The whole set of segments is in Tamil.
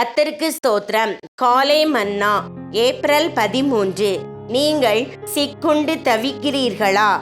கத்தருக்கு ஸ்தோத்திரம். காலை மன்னா ஏப்ரல் பதிமூன்று. நீங்கள் சிக்குண்டு தவிக்கிறீர்களா?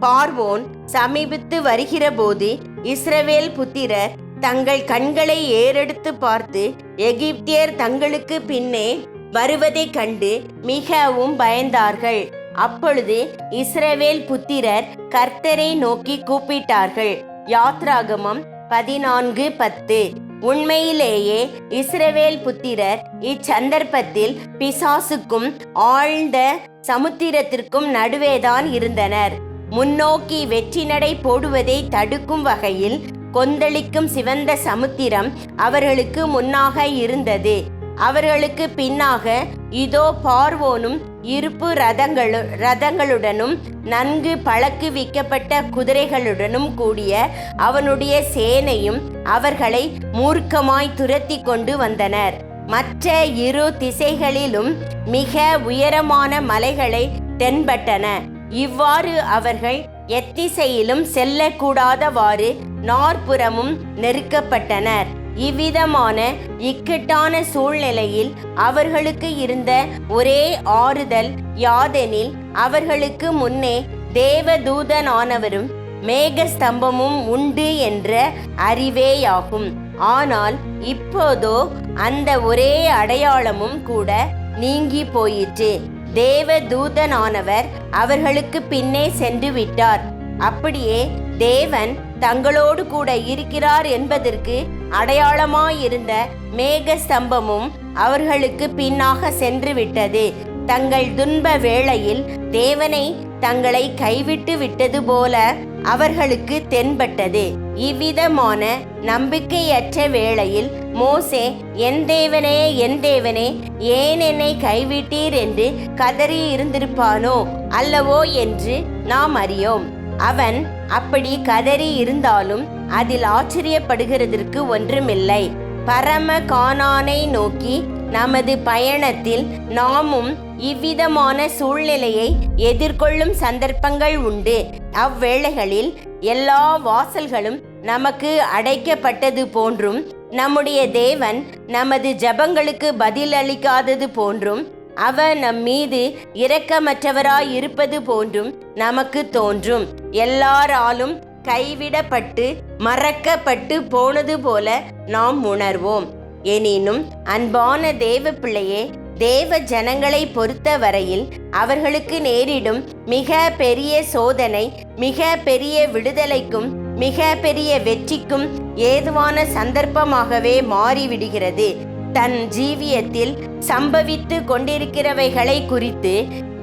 பார்வோன் சமீபித்து வருகிறபோது இஸ்ரவேல் புத்திரர் தங்கள் கண்களை ஏறெடுத்து பார்த்து எகிப்தியர் தங்களுக்கு பின்னே வருவதைக் கண்டு மிகவும் பயந்தார்கள். அப்பொழுது இஸ்ரவேல் புத்திரர் கர்த்தரை நோக்கி கூப்பிட்டார்கள். யாத்ராகமம் பதினான்கு பத்து. உண்மையிலேயே இஸ்ரவேல் புத்திரர் இச்சந்தர்ப்பத்தில் பிசாசுக்கும் ஆழ்ந்த சமுத்திரத்திற்கும் நடுவேதான் இருந்தனர். முன்னோக்கி வெற்றி நடை போடுவதை தடுக்கும் வகையில் கொந்தளிக்கும் சிவந்த சமுத்திரம் அவர்களுக்கு முன்னாக இருந்தது. அவர்களுக்கு பின்னாக இதோ பார்வோனும் இருப்பு ரதங்களு ரதங்களுடனும் நன்கு பழக்குவிக்கப்பட்ட குதிரைகளுடனும் கூடிய அவனுடைய சேனையும் அவர்களை மூர்க்கமாய் துரத்தி கொண்டு வந்தனர். மற்ற இரு திசைகளிலும் மிக உயரமான மலைகளை தென்பட்டன. இவ்வாறு அவர்கள் எத்திசையிலும் செல்லக்கூடாதவாறு நாற்புறமும் நெருக்கப்பட்டனர். இவ்விதமான இக்கட்டான சூழ்நிலையில் அவர்களுக்கு இருந்த ஒரே ஆறுதல் யாதெனில் அவர்களுக்கு முன்னே தேவதூதனானவரும் மேகஸ்தம்பமும் உண்டு என்ற அறிவேயாகும். ஆனால் இப்போதோ அந்த ஒரே அடையாளமும் கூட நீங்கி போயிற்று. தேவதூதனானவர் அவர்களுக்கு பின்னே சென்று விட்டார். அப்படியே தேவன் தங்களோடு கூட இருக்கிறார் என்பதற்கு அடையாளமாயிருந்த மேக ஸ்தம்பமும் அவர்களுக்கு பின்னாக சென்றுவிட்டது. தங்கள் துன்ப வேளையில் தேவனை தங்களை கைவிட்டு விட்டது போல அவர்களுக்கு தென்பட்டது. இவ்விதமான நம்பிக்கையற்ற வேளையில் மோசே என் தேவனே என் தேவனே ஏன் என்னை கைவிட்டீர்? என்று கதறி இருந்திருப்பானோ அல்லவோ என்று நாம் அறியோம். அவன் அப்படி கதறி இருந்தாலும் அதில் ஆச்சரியப்படுகிறதற்கு ஒன்றுமில்லை. பரம கானானை நோக்கி நமது பயணத்தில் நாமும் இவ்விதமான சூழ்நிலையை எதிர்கொள்ளும் சந்தர்ப்பங்கள் உண்டு. அவ்வேளைகளில் எல்லா வாசல்களும் நமக்கு அடைக்கப்பட்டது போன்றும் நம்முடைய தேவன் நமது ஜபங்களுக்கு பதிலளிக்காதது போன்றும் அவர் நம் மீது இரக்கமற்றவராய் இருப்பது போன்றும் நமக்கு தோன்றும். எல்லாராலும் கைவிடப்பட்டு மறக்கப்பட்டு போனது போல நாம் உணர்வோம். எனினும் அன்பான தேவ பிள்ளையே தேவ ஜனங்களை பொறுத்த வரையில் அவர்களுக்கு நேரிடும் மிக பெரிய சோதனை மிக பெரிய விடுதலைக்கும் மிக பெரிய வெற்றிக்கும் ஏதுவான சந்தர்ப்பமாகவே மாறிவிடுகிறது. தன் ஜீவியத்தில் சம்பவித்து கொண்டிருக்கிறவைகளை குறித்து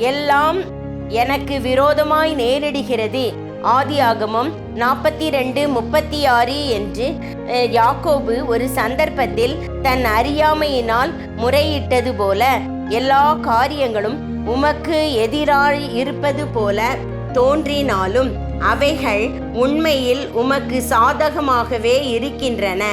எல்லாம் எனக்கு விரோதமாய் நேரிடுகிறது. ஆதியாகமம் நாற்பத்தி ரெண்டு முப்பத்தி ஆறு என்று யாக்கோபு ஒரு சந்தர்ப்பத்தில் தன் அறியாமையினால் முறையிட்டது போல எல்லா காரியங்களும் உமக்கு எதிராய் இருப்பது போல தோன்றினாலும் அவைகள் உண்மையில் உமக்கு சாதகமாகவே இருக்கின்றன.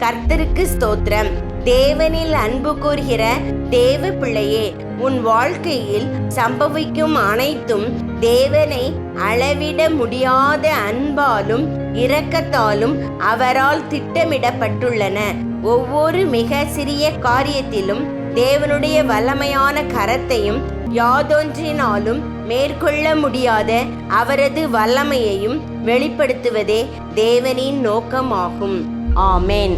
கர்த்தருக்கு ஸ்தோத்திரம். தேவனில் அன்பு கூறுகிற தேவ பிள்ளையே உன் வாழ்க்கையில் சம்பவிக்கும் அனைத்தும் தேவனை அளவிட முடியாத அன்பாலும் இரக்கத்தாலும் அவரால் திட்டமிடப்பட்டுள்ளன. ஒவ்வொரு மிக சிறிய காரியத்திலும் தேவனுடைய வல்லமையான கரத்தையும் யாதொன்றினாலும் மேற்கொள்ள முடியாத அவரது வல்லமையையும் வெளிப்படுத்துவதே தேவனின் நோக்கமாகும். ஆமேன்